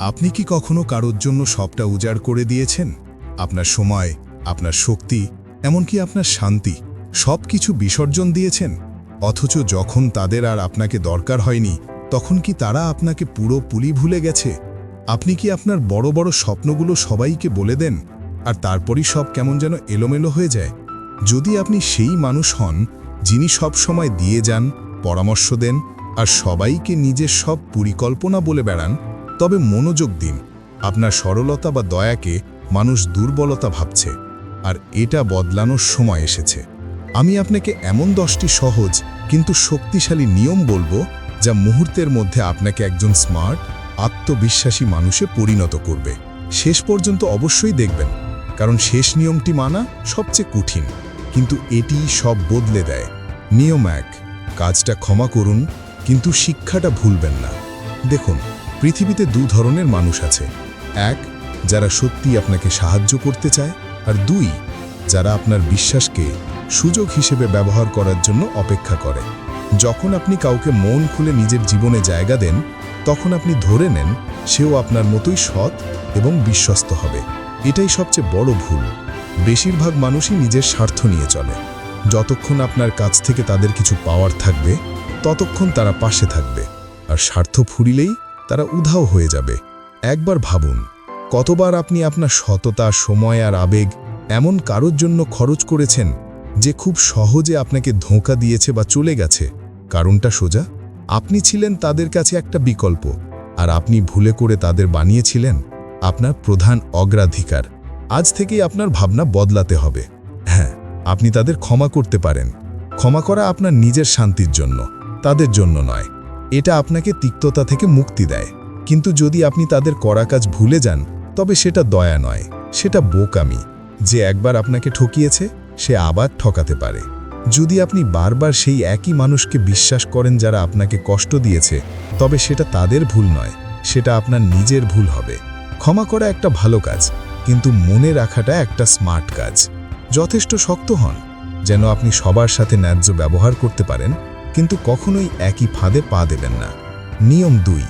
আপনি কি কখনো কারোর জন্য সবটা উজাড় করে দিয়েছেন? আপনার সময়, আপনার শক্তি, এমনকি আপনার শান্তি সব কিছু বিসর্জন দিয়েছেন? অথচ যখন তাদের আর আপনাকে দরকার হয়নি, তখন কি তারা আপনাকে পুরো পুলি ভুলে গেছে? আপনি কি আপনার বড় বড় স্বপ্নগুলো সবাইকে বলে দেন? আর তারপরই সব কেমন যেন এলোমেলো হয়ে যায়? যদি আপনি সেই মানুষ হন, যিনি সব সময় দিয়ে যান, পরামর্শ দেন, আর সবাইকে নিজের সব পরিকল্পনা বলে বেড়ান তবে মনোযোগ দিন। আপনার সরলতা বা দয়াকে মানুষ দুর্বলতা ভাবছে, আর এটা বদলানোর সময় এসেছে। আমি আপনাকে এমন দশটি সহজ কিন্তু শক্তিশালী নিয়ম বলব যা মুহূর্তের মধ্যে আপনাকে একজন স্মার্ট, আত্মবিশ্বাসী মানুষে পরিণত করবে। শেষ পর্যন্ত অবশ্যই দেখবেন, কারণ শেষ নিয়মটি মানা সবচেয়ে কঠিন, কিন্তু এটি সব বদলে দেয়। নিয়ম এক, কাজটা ক্ষমা করুন, কিন্তু শিক্ষাটা ভুলবেন না। দেখুন পৃথিবীতে দু ধরনের মানুষ আছে। এক, যারা সত্যি আপনাকে সাহায্য করতে চায়, আর দুই, যারা আপনার বিশ্বাসকে সুযোগ হিসেবে ব্যবহার করার জন্য অপেক্ষা করে। যখন আপনি কাউকে মন খুলে নিজের জীবনে জায়গা দেন, তখন আপনি ধরে নেন সেও আপনার মতোই সৎ এবং বিশ্বস্ত হবে। এটাই সবচেয়ে বড় ভুল। বেশিরভাগ মানুষই নিজের স্বার্থ নিয়ে চলে। যতক্ষণ আপনার কাছ থেকে তাদের কিছু পাওয়ার থাকবে, ততক্ষণ তারা পাশে থাকবে। আর স্বার্থ ফুরিলেই তারা উধাও হয়ে যাবে। একবার ভাবুন, কতবার আপনি আপনার সততা, সময় আর আবেগ এমন কারোর জন্য খরচ করেছেন যে খুব সহজে আপনাকে ধোঁকা দিয়েছে বা চলে গেছে। কারণটা সোজা, আপনি ছিলেন তাদের কাছে একটা বিকল্প, আর আপনি ভুলে করে তাদের বানিয়েছিলেন আপনার প্রধান অগ্রাধিকার। আজ থেকেই আপনার ভাবনা বদলাতে হবে। হ্যাঁ আপনি তাদের ক্ষমা করতে পারেন। ক্ষমা করা আপনার নিজের শান্তির জন্য, তাদের জন্য নয়। এটা আপনাকে তিক্ততা থেকে মুক্তি দেয়। কিন্তু যদি আপনি তাদের করা কাজ ভুলে যান, তবে সেটা দয়া নয়, সেটা বোকামি। যে একবার আপনাকে ঠকিয়েছে, সে আবার ঠকাতে পারে। যদি আপনি বারবার সেই একই মানুষকে বিশ্বাস করেন যারা আপনাকে কষ্ট দিয়েছে, তবে সেটা তাদের ভুল নয়, সেটা আপনার নিজের ভুল হবে। ক্ষমা করা একটা ভালো কাজ, কিন্তু মনে রাখাটা একটা স্মার্ট কাজ। যথেষ্ট শক্ত হন, যেন আপনি সবার সাথে ন্যায্য ব্যবহার করতে পারেন কিন্তু কখনোই একই ফাঁদে পা দেবেন না। নিয়ম দুই,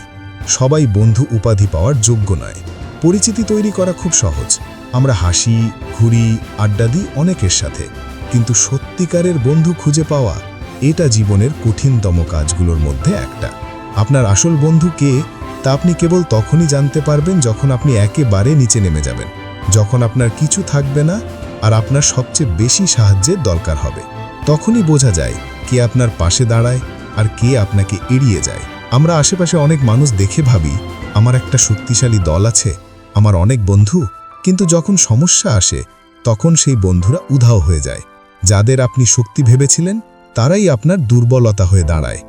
সবাই বন্ধু উপাধি পাওয়ার যোগ্য নয়। পরিচিতি তৈরি করা খুব সহজ। আমরা হাসি, ঘুরি, আড্ডা দিই অনেকের সাথে। কিন্তু সত্যিকারের বন্ধু খুঁজে পাওয়া, এটা জীবনের কঠিনতম কাজগুলোর মধ্যে একটা। আপনার আসল বন্ধু কে, তা আপনি কেবল তখনই জানতে পারবেন যখন আপনি একেবারে নিচে নেমে যাবেন। যখন আপনার কিছু থাকবে না, আর আপনার সবচেয়ে বেশি সাহায্যের দরকার হবে। তখনই বোঝা যায় কে আপনার পাশে দাঁড়ায় আর কে আপনাকে এড়িয়ে যায়। আমরা আশেপাশে অনেক মানুষ দেখে ভাবি, আমার একটা শক্তিশালী দল আছে, আমার অনেক বন্ধু। কিন্তু যখন সমস্যা আসে, তখন সেই বন্ধুরা উধাও হয়ে যায়। যাদের আপনি শক্তি ভেবেছিলেন, তারাই আপনার দুর্বলতা হয়ে দাঁড়ায়।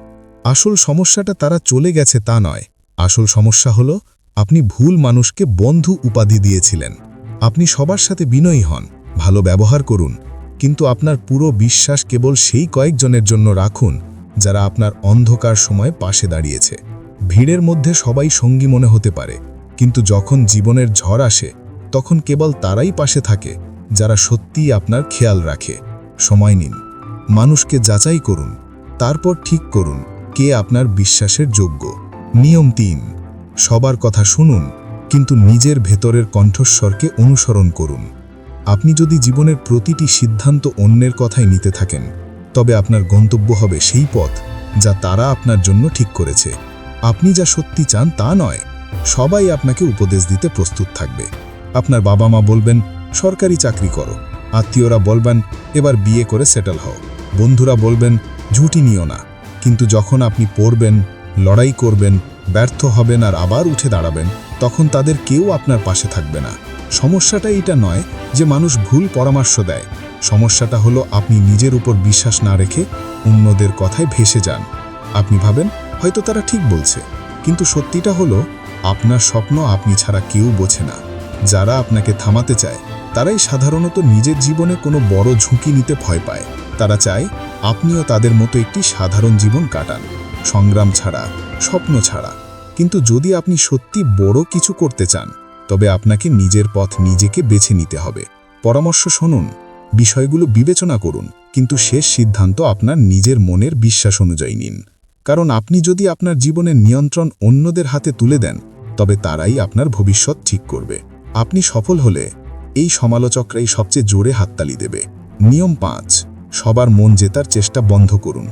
আসল সমস্যাটা তারা চলে গেছে তা নয়। আসল সমস্যা হলো, আপনি ভুল মানুষকে বন্ধু উপাধি দিয়েছিলেন। আপনি সবার সাথে বিনয়ী হন, ভালো ব্যবহার করুন কিন্তু আপনার পুরো বিশ্বাস কেবল সেই কয়েকজনের জন্য রাখুন, যারা আপনার অন্ধকার সময় পাশে দাঁড়িয়েছে। ভিড়ের মধ্যে সবাই সঙ্গী মনে হতে পারে, কিন্তু যখন জীবনের ঝড় আসে, তখন কেবল তারাই পাশে থাকে, যারা সত্যিই আপনার খেয়াল রাখে। সময় নিন, মানুষকে যাচাই করুন, তারপর ঠিক করুন কে আপনার বিশ্বাসের যোগ্য। নিয়ম তিন, সবার কথা শুনুন, কিন্তু নিজের ভেতরের কণ্ঠস্বরকে অনুসরণ করুন। আপনি যদি জীবনের প্রতিটি সিদ্ধান্ত অন্যের কথাই নিতে থাকেন, তবে আপনার গন্তব্য হবে সেই পথ যা তারা আপনার জন্য ঠিক করেছে। আপনি যা সত্যি চান তা নয়, সবাই আপনাকে উপদেশ দিতে প্রস্তুত থাকবে। আপনার বাবা মা বলবেন, সরকারি চাকরি করো। আত্মীয়রা বলবেন, এবার বিয়ে করে সেটেল হও। বন্ধুরা বলবেন, ঝুঁটি নিও না। কিন্তু যখন আপনি পড়বেন, লড়াই করবেন, ব্যর্থ হবেন আর আবার উঠে দাঁড়াবেন তখন তাদের কেউ আপনার পাশে থাকবে না। সমস্যাটা এটা নয় যে মানুষ ভুল পরামর্শ দেয়। সমস্যাটা হলো আপনি নিজের উপর বিশ্বাস না রেখে অন্যদের কথায় ভেসে যান। আপনি ভাবেন, হয়তো তারা ঠিক বলছে। কিন্তু সত্যিটা হলো, আপনার স্বপ্ন আপনি ছাড়া কেউ বোঝে না। যারা আপনাকে থামাতে চায়, তারাই সাধারণত নিজের জীবনে কোনো বড় ঝুঁকি নিতে ভয় পায়। তারা চায়, আপনিও তাদের মতো একটি সাধারণ জীবন কাটান। সংগ্রাম ছাড়া, স্বপ্ন ছাড়া। কিন্তু যদি আপনি সত্যি বড় কিছু করতে চান, তবে আপনাকে নিজের পথ নিজেকে বেছে নিতে হবে। পরামর্শ শুনুন, বিষয়গুলো বিবেচনা করুন, কিন্তু শেষ সিদ্ধান্ত আপনার নিজের মনের বিশ্বাস অনুযায়ী নিন। কারণ আপনি যদি আপনার জীবনের নিয়ন্ত্রণ অন্যদের হাতে তুলে দেন, তবে তারাই আপনার ভবিষ্যৎ ঠিক করবে। আপনি সফল হলে এই সমালোচকরাই সবচেয়ে জোরে হাততালি দেবে। নিয়ম পাঁচ, সবার মন জেতার চেষ্টা বন্ধ করুন।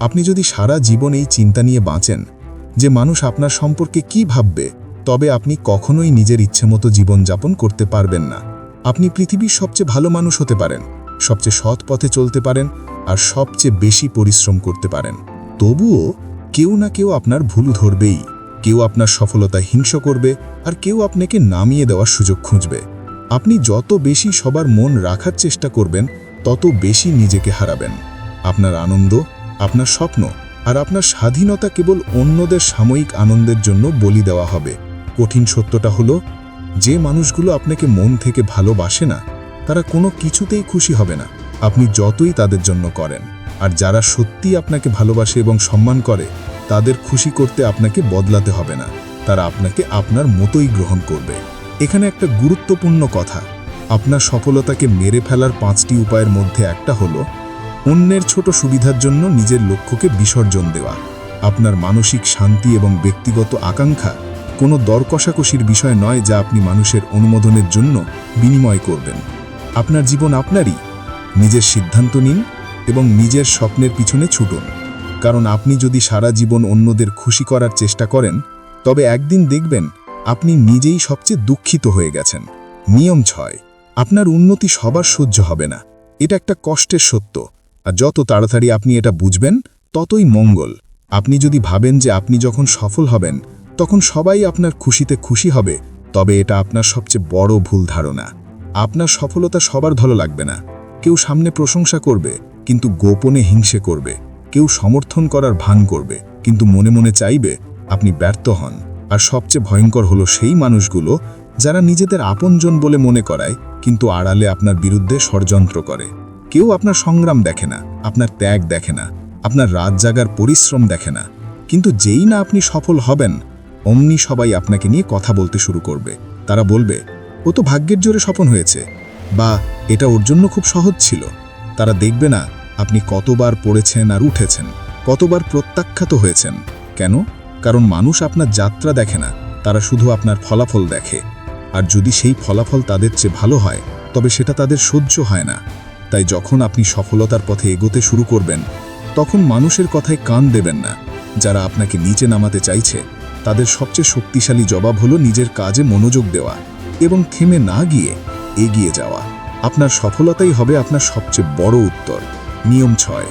আপনি যদি সারা জীবন এই চিন্তা নিয়ে বাঁচেন যে মানুষ আপনার সম্পর্কে কি ভাববে, তবে আপনি কখনোই নিজের ইচ্ছেমতো জীবনযাপন করতে পারবেন না। আপনি পৃথিবীর সবচেয়ে ভালো মানুষ হতে পারেন, সবচেয়ে সৎ পথে চলতে পারেন, আর সবচেয়ে বেশি পরিশ্রম করতে পারেন। তবুও কেউ না কেউ আপনার ভুল ধরবেই, কেউ আপনার সফলতা হিংস করবে, আর কেউ আপনাকে নামিয়ে দেওয়ার সুযোগ খুঁজবে। আপনি যত বেশি সবার মন রাখার চেষ্টা করবেন, তত বেশি নিজেকে হারাবেন। আপনার আনন্দ, আপনার স্বপ্ন আর আপনার স্বাধীনতা কেবল অন্যদের সাময়িক আনন্দের জন্য বলি দেওয়া হবে। কঠিন সত্যটা হলো, যে মানুষগুলো আপনাকে মন থেকে ভালোবাসে না, তারা কোনো কিছুতেই খুশি হবে না। আপনি যতই তাদের জন্য করেন, আর যারা সত্যি আপনাকে ভালোবাসে এবং সম্মান করে, তাদের খুশি করতে আপনাকে বদলাতে হবে না। তারা আপনাকে আপনার মতোই গ্রহণ করবে। এখানে একটা গুরুত্বপূর্ণ কথা। আপনার সফলতাকে মেরে ফেলার পাঁচটি উপায়ের মধ্যে একটা হলো অন্যের ছোট সুবিধার জন্য নিজের লক্ষ্যকে বিসর্জন দেওয়া। আপনার মানসিক শান্তি এবং ব্যক্তিগত আকাঙ্ক্ষা কোনো দর কষাকষির বিষয় নয় যা আপনি মানুষের অনুমোদনের জন্য বিনিময় করবেন। আপনার জীবন আপনারই। নিজের সিদ্ধান্ত নিন এবং নিজের স্বপ্নের পিছনে ছুটুন। কারণ আপনি যদি সারা জীবন অন্যদের খুশি করার চেষ্টা করেন, তবে একদিন দেখবেন আপনি নিজেই সবচেয়ে দুঃখিত হয়ে গেছেন। নিয়ম ছয়, আপনার উন্নতি সবার সহ্য হবে না। এটা একটা কষ্টের সত্য। আর যত তাড়াতাড়ি আপনি এটা বুঝবেন, ততই মঙ্গল। আপনি যদি ভাবেন যে আপনি যখন সফল হবেন, তখন সবাই আপনার খুশিতে খুশি হবে, তবে এটা আপনার সবচেয়ে বড় ভুল ধারণা। আপনার সফলতা সবার ভালো লাগবে না। কেউ সামনে প্রশংসা করবে, কিন্তু গোপনে হিংসে করবে। কেউ সমর্থন করার ভান করবে, কিন্তু মনে মনে চাইবে, আপনি ব্যর্থ হন। আর সবচেয়ে ভয়ঙ্কর হলো সেই মানুষগুলো, যারা নিজেদের আপনজন বলে মনে করায়, কিন্তু আড়ালে আপনার বিরুদ্ধে ষড়যন্ত্র করে। কেউ আপনার সংগ্রাম দেখে না, আপনার ত্যাগ দেখে না, আপনার রাত জাগার পরিশ্রম দেখে না। কিন্তু যেই না আপনি সফল হবেন, অমনি সবাই আপনাকে নিয়ে কথা বলতে শুরু করবে। তারা বলবে, ও তো ভাগ্যের জোরে স্বপন হয়েছে। বা, এটা ওর জন্য খুব সহজ ছিল। তারা দেখবে না, আপনি কতবার পড়েছেন আর উঠেছেন, কতবার প্রত্যাখ্যাত হয়েছেন। কেন? কারণ মানুষ আপনার যাত্রা দেখে না, তারা শুধু আপনার ফলাফল দেখে। আর যদি সেই ফলাফল তাদের চেয়ে ভালো হয়, তবে সেটা তাদের সহ্য হয় না। তাই যখন আপনি সফলতার পথে এগোতে শুরু করবেন, তখন মানুষের কথায় কান দেবেন না। যারা আপনাকে নিচে নামাতে চাইছে, তাদের সবচেয়ে শক্তিশালী জবাব হলো নিজের কাজে মনোযোগ দেওয়া এবং থেমে না গিয়ে এগিয়ে যাওয়া। আপনার সফলতাই হবে আপনার সবচেয়ে বড় উত্তর। নিয়ম ছয়,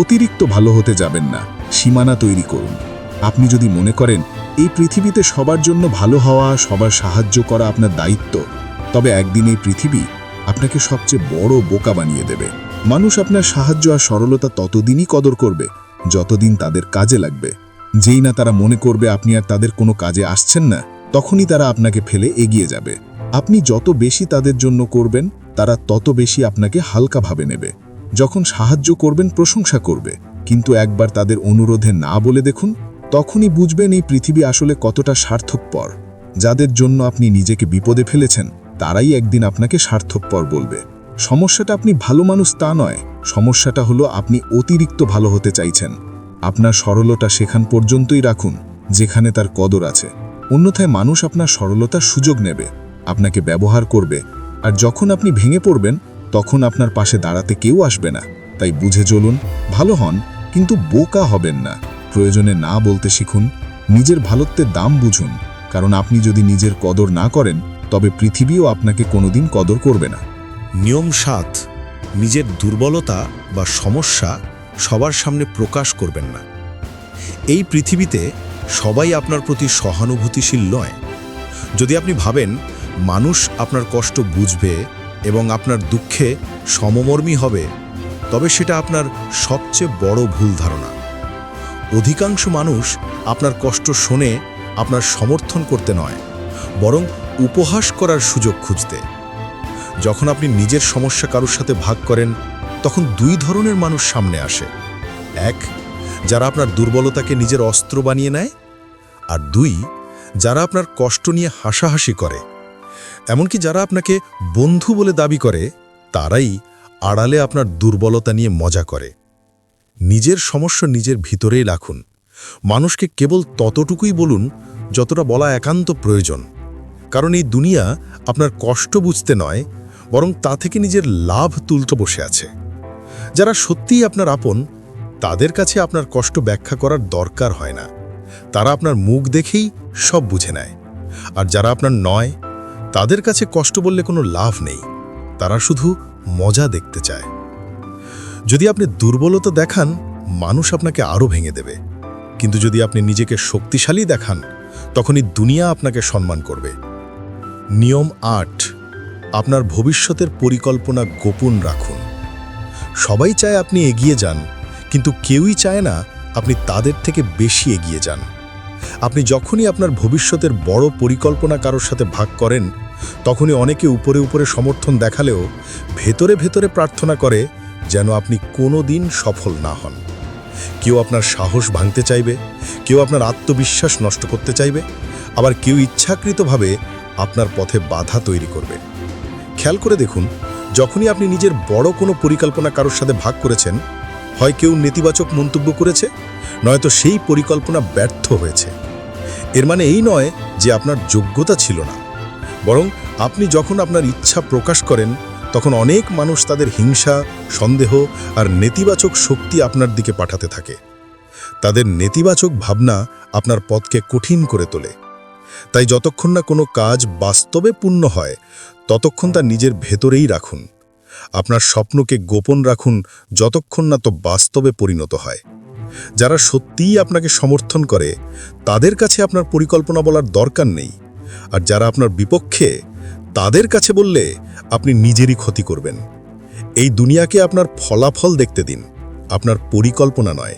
অতিরিক্ত ভালো হতে যাবেন না। সীমানা তৈরি করুন। আপনি যদি মনে করেন, এই পৃথিবীতে সবার জন্য ভালো হওয়া, সবার সাহায্য করা আপনার দায়িত্ব, তবে একদিন এই পৃথিবী আপনাকে সবচেয়ে বড় বোকা বানিয়ে দেবে। মানুষ আপনার সাহায্য আর সরলতা ততদিনই কদর করবে, যতদিন তাদের কাজে লাগবে। যেই না তারা মনে করবে আপনি আর তাদের কোনো কাজে আসছেন না, তখনই তারা আপনাকে ফেলে এগিয়ে যাবে। আপনি যত বেশি তাদের জন্য করবেন, তারা তত বেশি আপনাকে হালকাভাবে নেবে। যখন সাহায্য করবেন, প্রশংসা করবে। কিন্তু একবার তাদের অনুরোধে না বলে দেখুন, তখনই বুঝবেন এই পৃথিবী আসলে কতটা স্বার্থকপর যাদের জন্য আপনি নিজেকে বিপদে ফেলেছেন। তারাই একদিন আপনাকে স্বার্থকপর বলবে। সমস্যাটা আপনি ভালো মানুষ তা নয়, সমস্যাটা হলো আপনি অতিরিক্ত ভালো হতে চাইছেন। আপনার সরলতা সেখান পর্যন্তই রাখুন, যেখানে তার কদর আছে। অন্যথায় মানুষ আপনার সরলতার সুযোগ নেবে, আপনাকে ব্যবহার করবে, আর যখন আপনি ভেঙে পড়বেন, তখন আপনার পাশে দাঁড়াতে কেউ আসবে না। তাই বুঝে চলুন, ভালো হন, কিন্তু বোকা হবেন না। প্রয়োজনে না বলতে শিখুন, নিজের ভালোত্বের দাম বুঝুন, কারণ আপনি যদি নিজের কদর না করেন তবে পৃথিবীও আপনাকে কোনোদিন কদর করবে না। নিয়ম সাত, নিজের দুর্বলতা বা সমস্যা সবার সামনে প্রকাশ করবেন না। এই পৃথিবীতে সবাই আপনার প্রতি সহানুভূতিশীল নয়। যদি আপনি ভাবেন মানুষ আপনার কষ্ট বুঝবে এবং আপনার দুঃখে সমমর্মী হবে, তবে সেটা আপনার সবচেয়ে বড় ভুল ধারণা। অধিকাংশ মানুষ আপনার কষ্ট শোনে, আপনার সমর্থন করতে নয়, বরং উপহাস করার সুযোগ খুঁজতে। যখন আপনি নিজের সমস্যা কারোর সাথে ভাগ করেন, তখন দুই ধরনের মানুষ সামনে আসে। এক, যারা আপনার দুর্বলতাকে নিজের অস্ত্র বানিয়ে নেয়, আর দুই, যারা আপনার কষ্ট নিয়ে হাসাহাসি করে। এমনকি যারা আপনাকে বন্ধু বলে দাবি করে, তারাই আড়ালে আপনার দুর্বলতা নিয়ে মজা করে। নিজের সমস্যা নিজের ভিতরেই রাখুন। মানুষকে কেবল ততটুকুই বলুন, যতটা বলা একান্ত প্রয়োজন। কারণ এই দুনিয়া আপনার কষ্ট বুঝতে নয়, বরং তা থেকে নিজের লাভ তুলতে বসে আছে। যারা সত্যিই আপনার আপন, তাদের কাছে আপনার কষ্ট ব্যাখ্যা করার দরকার হয় না। তারা আপনার মুখ দেখেই সব বুঝে নেয়। আর যারা আপনার নয়, তাদের কাছে কষ্ট বললে কোনো লাভ নেই। তারা শুধু মজা দেখতে চায়। যদি আপনি দুর্বলতা দেখান, মানুষ আপনাকে আরও ভেঙে দেবে। কিন্তু যদি আপনি নিজেকে শক্তিশালী দেখান, তখনই দুনিয়া আপনাকে সম্মান করবে। নিয়ম আট, আপনার ভবিষ্যতের পরিকল্পনা গোপন রাখুন। সবাই চায় আপনি এগিয়ে যান, কিন্তু কেউই চায় না আপনি তাদের থেকে বেশি এগিয়ে যান। আপনি যখনই আপনার ভবিষ্যতের বড় পরিকল্পনা কারোর সাথে ভাগ করেন, তখনই অনেকে উপরে উপরে সমর্থন দেখালেও ভেতরে ভেতরে প্রার্থনা করে যেন আপনি কোনো দিন সফল না হন। কেউ আপনার সাহস ভাঙতে চাইবে, কেউ আপনার আত্মবিশ্বাস নষ্ট করতে চাইবে, আবার কেউ ইচ্ছাকৃতভাবে আপনার পথে বাধা তৈরি করবে। খেয়াল করে দেখুন, যখনই আপনি নিজের বড় কোনো পরিকল্পনা কারোর সাথে ভাগ করেছেন, হয় কেউ নেতিবাচক মন্তব্য করেছে, নয়তো সেই পরিকল্পনা ব্যর্থ হয়েছে। এর মানে এই নয় যে আপনার যোগ্যতা ছিল না। বরং আপনি যখন আপনার ইচ্ছা প্রকাশ করেন, তখন অনেক মানুষ তাদের হিংসা, সন্দেহ আর নেতিবাচক শক্তি আপনার দিকে পাঠাতে থাকে। তাদের নেতিবাচক ভাবনা আপনার পথকে কঠিন করে তোলে। তাই যতক্ষণ না কোনো কাজ বাস্তবে পূর্ণ হয়, ততক্ষণ তা নিজের ভেতরেই রাখুন। আপনার স্বপ্নকে গোপন রাখুন যতক্ষণ না তো বাস্তবে পরিণত হয়। যারা সত্যিই আপনাকে সমর্থন করে, তাদের কাছে আপনার পরিকল্পনা বলার দরকার নেই। আর যারা আপনার বিপক্ষে, তাদের কাছে বললে আপনি নিজেরই ক্ষতি করবেন। এই দুনিয়াকে আপনার ফলাফল দেখতে দিন, আপনার পরিকল্পনা নয়।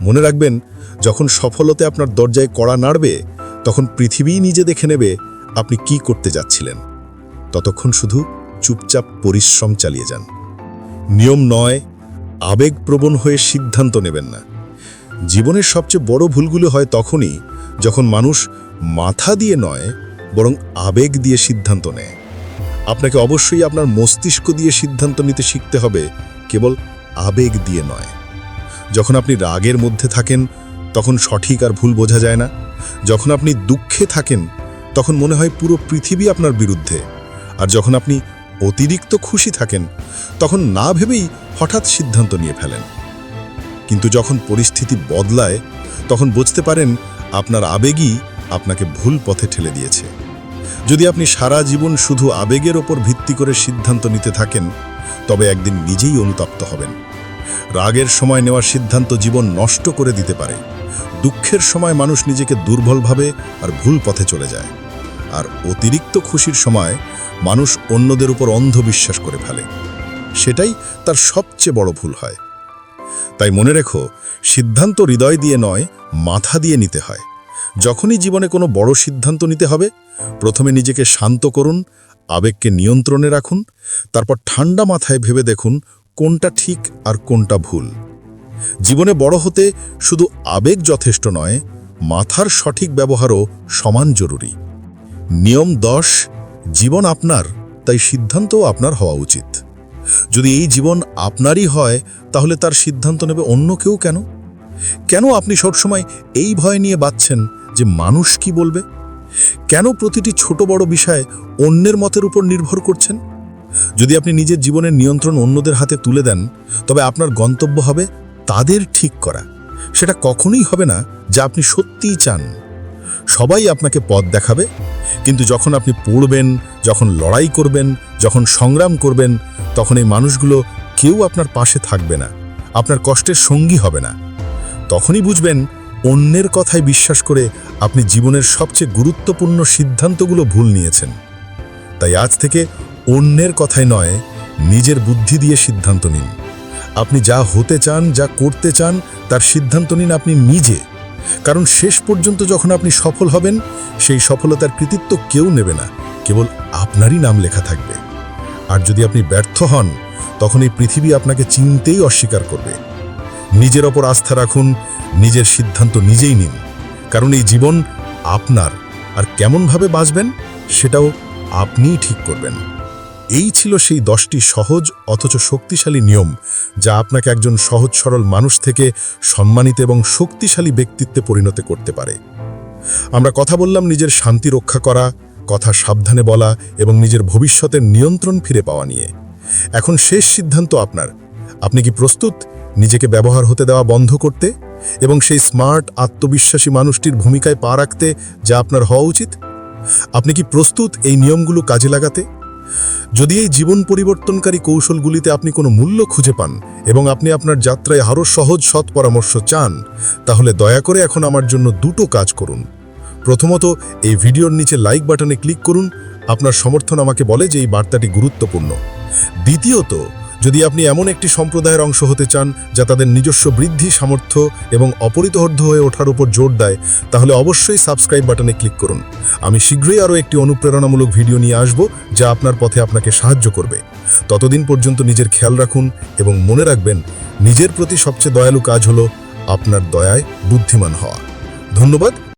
মনে রাখবেন, যখন সফলতে আপনার দরজায় কড়া নাড়বে তখন পৃথিবীই নিজে দেখে নেবে আপনি কি করতে যাচ্ছিলেন। ততক্ষণ শুধু চুপচাপ পরিশ্রম চালিয়ে যান। নিয়ম নয়, আবেগপ্রবণ হয়ে সিদ্ধান্ত নেবেন না। জীবনের সবচেয়ে বড় ভুলগুলো হয় তখনই যখন মানুষ মাথা দিয়ে নয়, বরং আবেগ দিয়ে সিদ্ধান্ত নেয়। আপনাকে অবশ্যই আপনার মস্তিষ্ক দিয়ে সিদ্ধান্ত নিতে শিখতে হবে, কেবল আবেগ দিয়ে নয়। যখন আপনি রাগের মধ্যে থাকেন তখন সঠিক আর ভুল বোঝা যায় না। যখন আপনি দুঃখে থাকেন, তখন মনে হয় পুরো পৃথিবী আপনার বিরুদ্ধে। আর যখন আপনি অতিরিক্ত খুশি থাকেন, তখন না ভেবেই হঠাৎ সিদ্ধান্ত নিয়ে ফেলেন। কিন্তু যখন পরিস্থিতি বদলায়, তখন বুঝতে পারেন আপনার আবেগই আপনাকে ভুল পথে ঠেলে দিয়েছে। যদি আপনি সারা জীবন শুধু আবেগের ওপর ভিত্তি করে সিদ্ধান্ত নিতে থাকেন, তবে একদিন নিজেই অনুতপ্ত হবেন। রাগের সময় নেওয়ার সিদ্ধান্ত জীবন নষ্ট করে দিতে পারে। দুঃখের সময় মানুষ নিজেকে দুর্বল ভাবে আর ভুল পথে চলে যায়। আর অতিরিক্ত খুশির সময় মানুষ অন্যদের উপর অন্ধবিশ্বাস করে ফেলে। সেটাই তার সবচেয়ে বড় ভুল হয়। তাই মনে রেখো, সিদ্ধান্ত হৃদয় দিয়ে নয়, মাথা দিয়ে নিতে হয়। যখনই জীবনে কোনো বড় সিদ্ধান্ত নিতে হবে, প্রথমে নিজেকে শান্ত করুন, আবেগকে নিয়ন্ত্রণে রাখুন, তারপর ঠান্ডা মাথায় ভেবে দেখুন কোনটা ঠিক আর কোনটা ভুল। জীবনে বড় হতে শুধু আবেগ যথেষ্ট নয়, মাথার সঠিক ব্যবহারও সমান জরুরি। নিয়ম দশ, জীবন আপনার, তাই সিদ্ধান্তও আপনার হওয়া উচিত। যদি এই জীবন আপনারই হয়, তাহলে তার সিদ্ধান্ত নেবে অন্য কেউ কেন? কেন আপনি সবসময় এই ভয় নিয়ে বাঁচছেন যে মানুষ কি বলবে? কেন প্রতিটি ছোট বড় বিষয়ে অন্যের মতের উপর নির্ভর করছেন? যদি আপনি নিজের জীবনের নিয়ন্ত্রণ অন্যদের হাতে তুলে দেন, তবে আপনার গন্তব্য হবে তাদের ঠিক করা। সেটা কখনোই হবে না যা আপনি সত্যিই চান। সবাই আপনাকে পথ দেখাবে, কিন্তু যখন আপনি পড়বেন, যখন লড়াই করবেন, যখন সংগ্রাম করবেন, তখন এই মানুষগুলো কেউ আপনার পাশে থাকবে না, আপনার কষ্টের সঙ্গী হবে না। তখনই বুঝবেন অন্যের কথায় বিশ্বাস করে আপনি জীবনের সবচেয়ে গুরুত্বপূর্ণ সিদ্ধান্তগুলো ভুল নিয়েছেন। তাই আজ থেকে অন্যের কথায় নয়, নিজের বুদ্ধি দিয়ে সিদ্ধান্ত নিন। আপনি যা হতে চান, যা করতে চান, তার সিদ্ধান্ত নিন আপনি নিজে। কারণ শেষ পর্যন্ত যখন আপনি সফল হবেন, সেই সফলতার কৃতিত্ব কেউ নেবে না, কেবল আপনারই নাম লেখা থাকবে। আর যদি আপনি ব্যর্থ হন, তখন এই পৃথিবী আপনাকে চিনতেই অস্বীকার করবে। নিজের ওপর আস্থা রাখুন, নিজের সিদ্ধান্ত নিজেই নিন। কারণ এই জীবন আপনার, আর কেমনভাবে বাঁচবেন, সেটাও আপনিই ঠিক করবেন। এই ছিল সেই দশটি সহজ অথচ শক্তিশালী নিয়ম, যা আপনাকে একজন সহজ সরল মানুষ থেকে সম্মানিত এবং শক্তিশালী ব্যক্তিত্বে পরিণত করতে পারে। আমরা কথা বললাম নিজের শান্তি রক্ষা করা, কথা সাবধানে বলা এবং নিজের ভবিষ্যতের নিয়ন্ত্রণ ফিরে পাওয়া নিয়ে। এখন শেষ সিদ্ধান্ত আপনার। আপনি কি প্রস্তুত? নিজেকে ব্যবহার হতে দেওয়া বন্ধ করতে এবং সেই স্মার্ট আত্মবিশ্বাসী মানুষটির ভূমিকায় পা রাখতে যা আপনার হওয়া উচিত? আপনি কি প্রস্তুত এই নিয়মগুলো কাজে লাগাতে? যদি এই জীবন পরিবর্তনকারী কৌশলগুলিতে আপনি কোনো মূল্য খুঁজে পান এবং আপনি আপনার যাত্রায় আরও সহজ সৎ পরামর্শ চান, তাহলে দয়া করে এখন আমার জন্য দুটো কাজ করুন। প্রথমত, এই ভিডিওর নিচে লাইক বাটনে ক্লিক করুন। আপনার সমর্থন আমাকে বলে যে এই বার্তাটি গুরুত্বপূর্ণ। দ্বিতীয়ত যদি আপনি এমন একটি সম্প্রদায়ের অংশ হতে চান যা তাদের নিজস্ব বৃদ্ধি, সামর্থ্য এবং অপরিতহর্ধ হয়ে ওঠার উপর জোর দেয়, তাহলে অবশ্যই সাবস্ক্রাইব বাটনে ক্লিক করুন। আমি শীঘ্রই আরও একটি অনুপ্রেরণামূলক ভিডিও নিয়ে আসব যা আপনার পথে আপনাকে সাহায্য করবে। ততদিন পর্যন্ত নিজের খেয়াল রাখুন এবং মনে রাখবেন, নিজের প্রতি সবচেয়ে দয়ালু কাজ হলো আপনার দয়ায় বুদ্ধিমান হওয়া। ধন্যবাদ